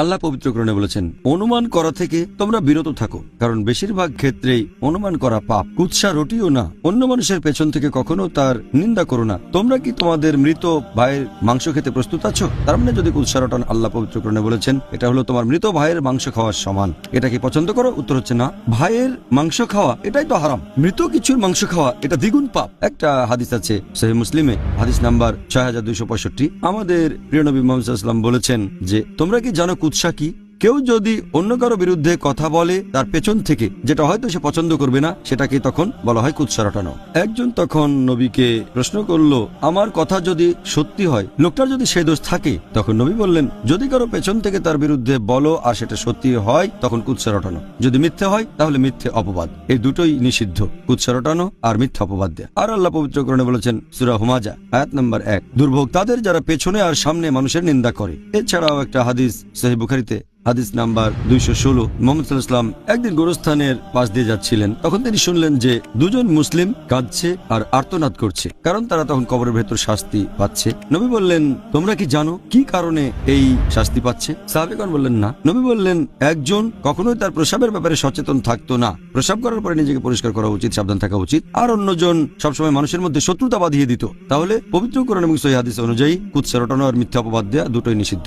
আল্লাহ পবিত্রকরণে বলেছেন, অনুমান করা থেকে তোমরা বিরত থাকো, কারণ বেশিরভাগ ক্ষেত্রেই অনুমান করা পাপ। কুৎসা রটিও না। অন্য মানুষের পেছন থেকে কখনো তার নিন্দা করো না। তোমরা কি তোমাদের মৃত ভাইয়ের মাংস খেতে প্রস্তুত আছো? তার মানে যদি কুৎসা রটন আল্লাহ পবিত্রকরণে বলেছেন, এটা হলো তোমার মৃত ভাইয়ের মাংস খাওয়ার সমান। এটা কি পছন্দ করো? উত্তর হচ্ছে, না। ভাইয়ের মাংস খাওয়া, এটাই তো হারাম। মৃত কিছুর মাংস খাওয়া, এটা দ্বিগুণ পাপ। একটা হাদিস আছে সহি মুসলিমে, হাদিস নাম্বার ছয় হাজার দুইশো পঁয়ষট্টি। আমাদের প্রিয় নবী মোহাম্মদ বলেছেন যে, তোমরা কি জানো কুৎসা কি? কেউ যদি অন্য কারও বিরুদ্ধে কথা বলে তার পেছন থেকে, যেটা হয়তো সে পছন্দ করবে না, সেটাকে তখন বলা হয় কুৎসা রটানো। একজন তখন নবীকে প্রশ্ন করল, আমার কথা যদি সত্যি হয়, লোকটার যদি সে দোষ থাকে? তখন নবী বললেন, যদি কারও পেছন থেকে তার বিরুদ্ধে বলো আর সেটা সত্যি হয়, তখন কুৎসা রটানো। যদি মিথ্যে হয়, তাহলে মিথ্যে অপবাদ। এই দুটোই নিষিদ্ধ, কুৎসা রটানো আর মিথ্যা অপবাদ দেয়া। আর আল্লাহ পবিত্র করণে বলেছেন, সুরা হুমাজা আয়াত নম্বর এক। দুর্ভোগ তাদের যারা পেছনে আর সামনে মানুষের নিন্দা করে। এছাড়াও একটা হাদিস সহি বুখারিতে হাদিস নাম্বার দুইশো ষোলো। মোহাম্মদ একদিন গোরস্থানের পাশ দিয়ে যাচ্ছিলেন। তখন তিনি শুনলেন যে দুজন মুসলিম কাঁদছে আর আর্তনাদ করছে, কারণ তারা তখন কবরের ভেতর শাস্তি পাচ্ছে। নবী বললেন, তোমরা কি জানো কি কারণে এই শাস্তি পাচ্ছে? সাহাবেগণ বললেন, না। নবী বললেন, একজন কখনোই তার প্রসাবের ব্যাপারে সচেতন থাকতো না। প্রসাব করার পরে নিজেকে পরিষ্কার করা উচিত, সাবধান থাকা উচিত, আর অন্যজন সবসময় মানুষের মধ্যে শত্রুতা বাঁধিয়ে দিত। তাহলে পবিত্রকরণ এবং সহি হাদিস অনুযায়ী কুৎসা রটানো আর মিথ্যা অপবাদ দেয়া দুটোই নিষিদ্ধ।